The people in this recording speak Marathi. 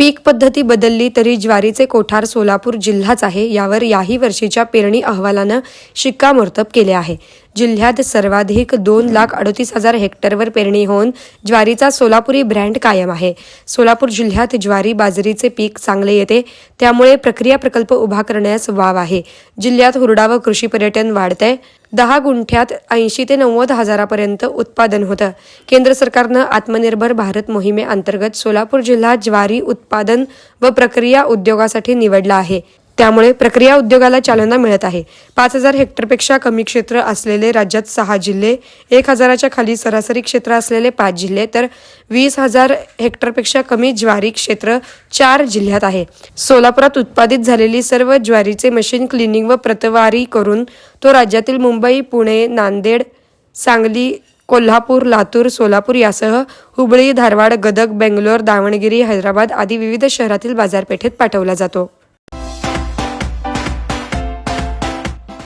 पीक पद्धती बदलली तरी ज्वारीचे कोठार सोलापूर जिल्हाच आहे. यावर याही वर्षीच्या पेरणी अहवालानं शिक्कामोर्तब केले आहे. जिल्ह्यात सर्वाधिक दोन लाख अडतीस हजार हेक्टरवर पेरणी होऊन ज्वारीचा सोलापुरी ब्रँड कायम आहे. सोलापूर जिल्ह्यात ज्वारी बाजरीचे पीक चांगले येते त्यामुळे प्रक्रिया प्रकल्प उभा करण्यास वाव आहे. जिल्ह्यात हुरडा व कृषी पर्यटन वाढतंय. दहा गुंठ्यात ऐंशी ते नव्वद हजारापर्यंत उत्पादन होतं. केंद्र सरकारनं आत्मनिर्भर भारत मोहिमेअंतर्गत सोलापूर जिल्हा ज्वारी उत्पादन व प्रक्रिया उद्योगासाठी निवडला आहे. त्यामुळे प्रक्रिया उद्योगाला चालना मिळत आहे. पाच हजार हेक्टरपेक्षा कमी क्षेत्र असलेले राज्यात सहा जिल्हे एक हजाराच्या खाली सरासरी क्षेत्र असलेले पाच जिल्हे तर वीस हजार हेक्टरपेक्षा कमी ज्वारी क्षेत्र चार जिल्ह्यात आहे. सोलापुरात उत्पादित झालेली सर्व ज्वारीचे मशीन क्लिनिंग व प्रतवारी करून तो राज्यातील मुंबई पुणे नांदेड सांगली कोल्हापूर लातूर सोलापूर यासह हुबळी धारवाड गदग बेंगलोर दावणगिरी हैदराबाद आदी विविध शहरातील बाजारपेठेत पाठवला जातो.